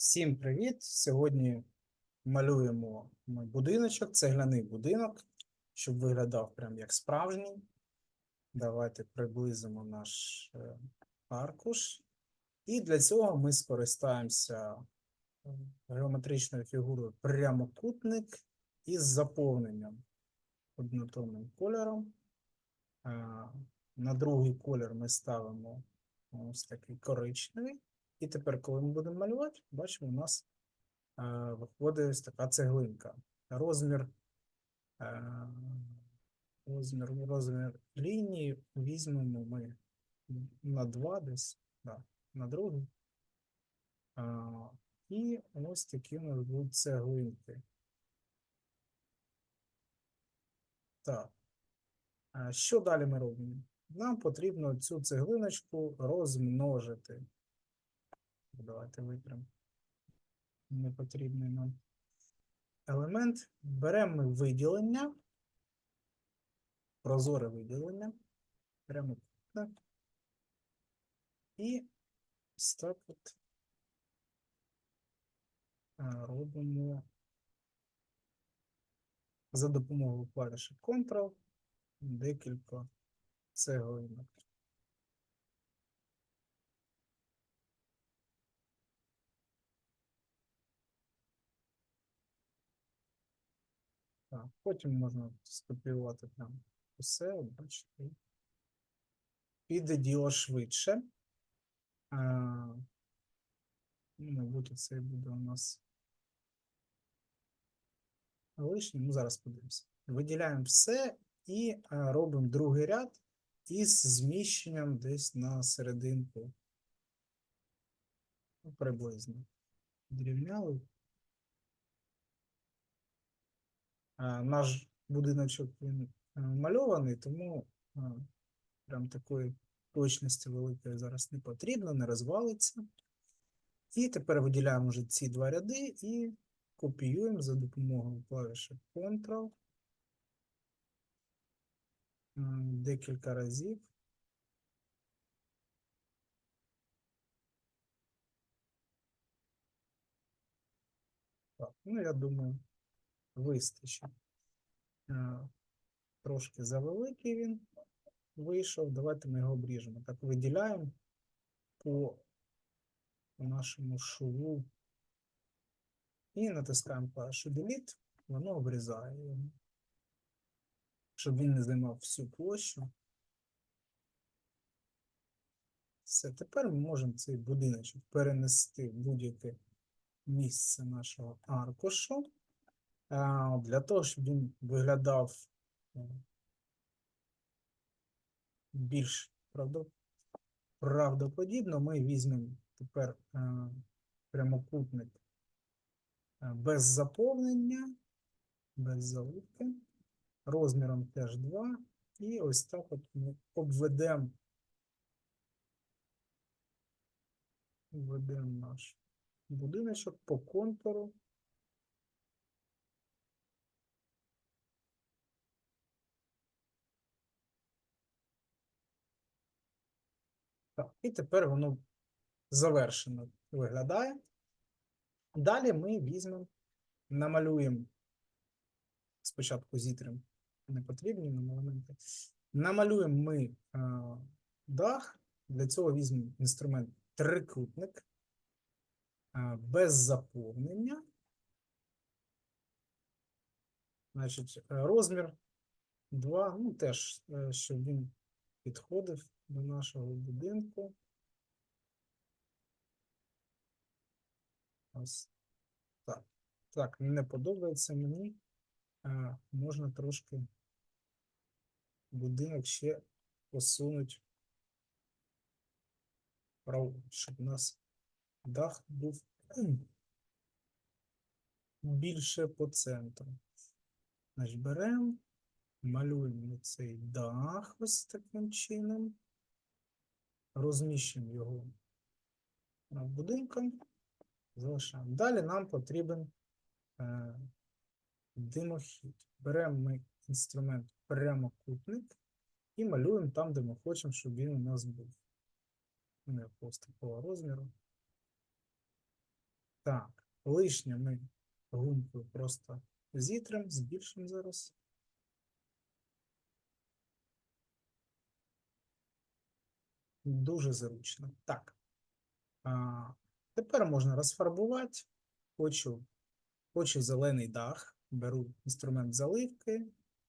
Всім привіт! Сьогодні малюємо ми будиночок, цегляний будинок, щоб виглядав прям як справжній. Давайте приблизимо наш е, аркуш. І для цього ми скористаємося е, геометричною фігурою прямокутник із заповненням однотонним кольором. Е, На другий колір ми ставимо ось такий коричневий. І тепер, коли ми будемо малювати, бачимо, у нас е, виходить ось така цеглинка. Розмір, е, розмір, розмір лінії візьмемо ми на 2 десь, да, на другий. Е, і ось такі у нас будуть цеглинки. Так. Е, Що далі ми робимо? Нам потрібно цю цеглиночку розмножити. Давайте витримо непотрібний нам елемент. Беремо ми виділення, прозоре виділення. Беремо так. І так от робимо за допомогою клавіші Ctrl декілька цеглинок. Так, потім можна скопіювати прям усе, от бачите. Піде діло швидше. А, ну, мабуть, це буде у нас лишнє. Ну, зараз подивимося. Виділяємо все і а, робимо другий ряд із зміщенням десь на серединку. Ну, приблизно. Підрівняли. А, Наш будиночок він е, мальований, тому прям такої точності великої зараз не потрібно, не розвалиться. І тепер виділяємо вже ці два ряди і копіюємо за допомогою клавіші Ctrl декілька разів. Так, ну я думаю, вистачить. Е, Трошки завеликий він вийшов. Давайте ми його обріжемо. Так, виділяємо по нашому шву і натискаємо клавішу Delete, воно обрізає його. Щоб він не займав всю площу. Все, тепер ми можемо цей будиночок перенести в будь-яке місце нашого аркушу. А, Для того, щоб він виглядав е, більш правдоподібно, ми візьмемо тепер е, прямокутник е, без заповнення, без заливки, розміром теж 2. І ось так от ми обведемо обведемо наш будиночок по контуру. Так, і тепер воно завершено виглядає. Далі ми візьмемо, намалюємо спочатку зітрим непотрібні нам елементи. Намалюємо ми а, дах. Для цього візьмемо інструмент трикутник а, без заповнення. Значить, е, розмір 2, ну теж, е, щоб він підходив до нашого будинку. Ось так. Так, не подобається мені. А, можна трошки будинок ще посунути праворуч, щоб у нас дах був більше по центру. Значить, беремо, малюємо цей дах ось таким чином, розміщуємо його будинком, залишаємо. Далі нам потрібен е, димохід. Беремо ми інструмент прямокутник і малюємо там, де ми хочемо, щоб він у нас був. Якогось такого розміру. Так, лишнє ми гумкою просто зітрем, збільшимо зараз. Дуже зручно. Так. А, тепер можна розфарбувати. Хочу, хочу зелений дах. Беру інструмент заливки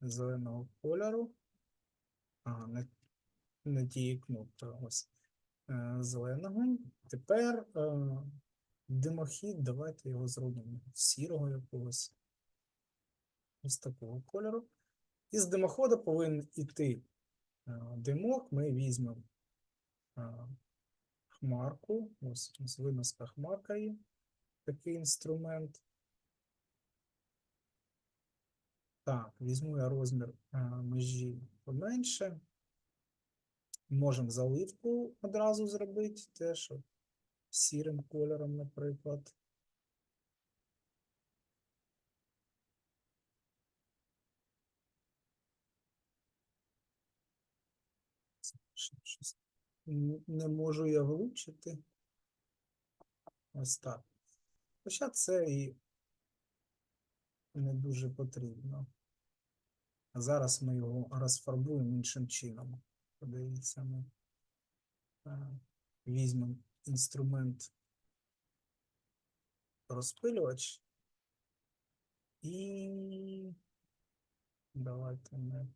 зеленого кольору. Ага, не, не тієї кнопки. Ось. Е, зеленого. Тепер е, димохід, давайте його зробимо сірого якогось. Ось такого кольору. Із димоходу повинен іти е, димок. Ми візьмемо хмарку. Ось ось виноска хмарка є. Такий інструмент. Так, візьму я розмір межі поменше. Можемо заливку одразу зробити, теж сірим кольором, наприклад. Не можу я влучити. Ось так. Хоча це і не дуже потрібно. Зараз ми його розфарбуємо іншим чином. Подивіться, ми е, візьмемо інструмент розпилювач і давайте ми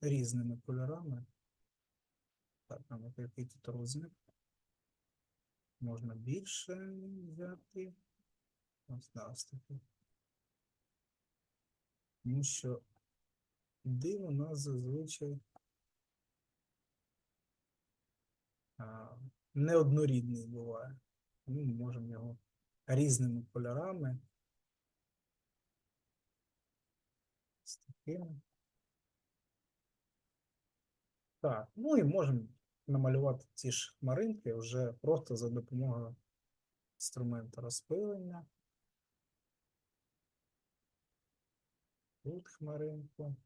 різними кольорами. Так, нам який тут розмір. Можна більше взяти. Ось да, ось такий. Тому що дим у нас зазвичай неоднорідний буває. Ми можемо його різними кольорами. З такими. Так, ну і можемо намалювати ці ж хмаринки вже просто за допомогою інструменту розпилення. Тут хмаринку,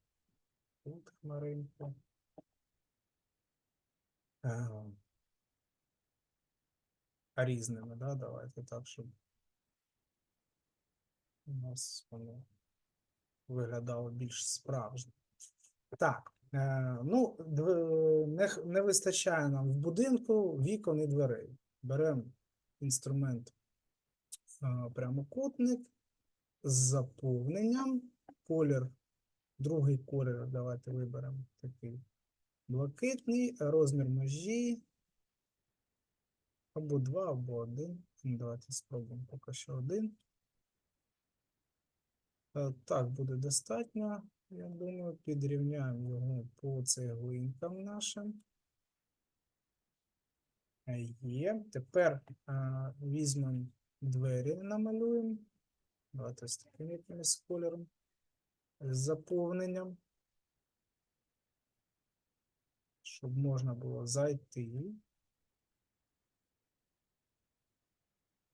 тут хмаринку. А різними, да, давайте так, щоб у нас воно виглядало більш справжньо. Так, ну, не, не вистачає нам в будинку вікон і дверей. Беремо інструмент е, прямокутник з заповненням, колір, другий колір, давайте виберемо такий блакитний, розмір межі або два, або один. Ну, Давайте спробуємо поки що один. Е, Так, буде достатньо. Я думаю, підрівняємо його по цеглинкам нашим. Є. Тепер е, візьмемо двері, намалюємо. Давайте з таким якимось кольором. З заповненням. Щоб можна було зайти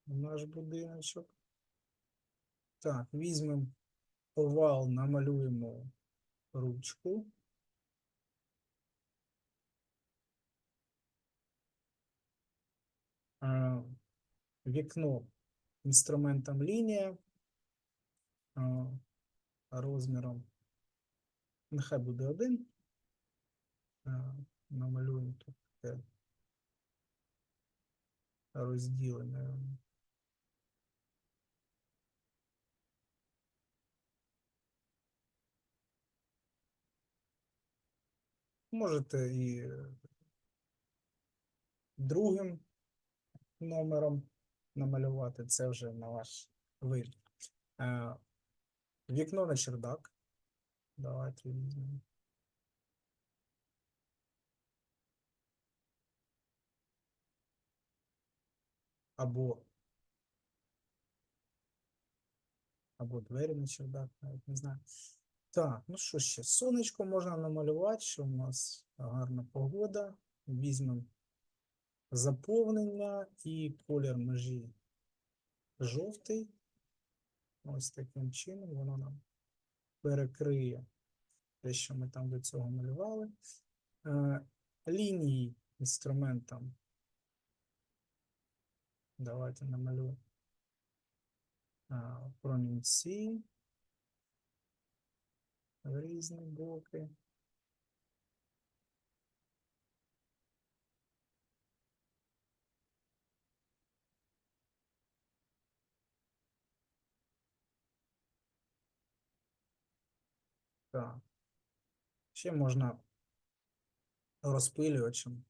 в наш будиночок. Так, візьмемо овал, намалюємо ручку. Вікно інструментом лінія розміром. Нехай буде один. Намалюємо тут таке розділене. Можете і другим номером намалювати, це вже на ваш вибір. Е, Вікно на чердак. Давайте візьмемо. Або або двері на чердак, навіть не знаю. Так, ну що ще? Сонечко можна намалювати, що у нас гарна погода. Візьмемо заповнення і колір межі жовтий. Ось таким чином воно нам перекриє те, що ми там до цього малювали. Е, лінії інструментом Давайте намалюємо а, промінці в різні боки. Так. Ще можна розпилювачем.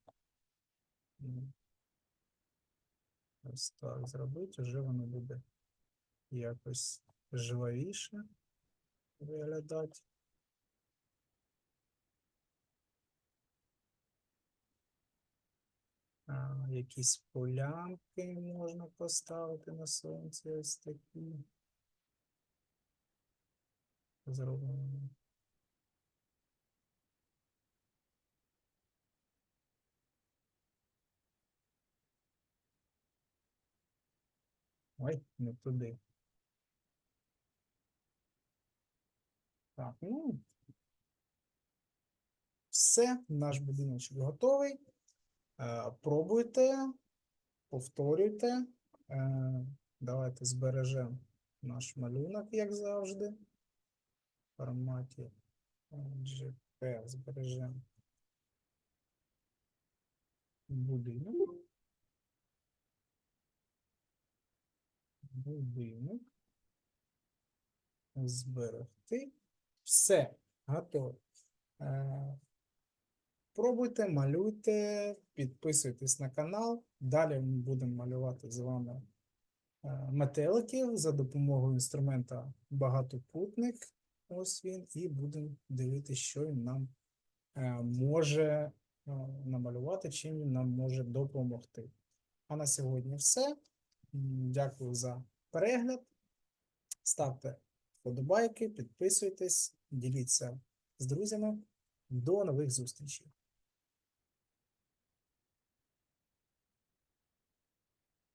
Ось так зробити, вже воно буде якось живовіше виглядати. А, якісь полянки можна поставити на сонці, ось такі. Зроблені. Ой, не туди. Так, ну. Все, наш будиночок готовий. Е, Пробуйте, повторюйте. Е, Давайте збережемо наш малюнок, як завжди. В форматі е, JPEG збережемо будинок. Будинок. Зберегти. Все, готово. Пробуйте, малюйте, підписуйтесь на канал. Далі ми будемо малювати з вами е, метеликів за допомогою інструмента багатокутник. Ось він, і будемо дивитися, що він нам е, може е, намалювати, чим він нам може допомогти. А на сьогодні все. Дякую за перегляд. Ставте вподобайки, підписуйтесь, діліться з друзями. До нових зустрічей!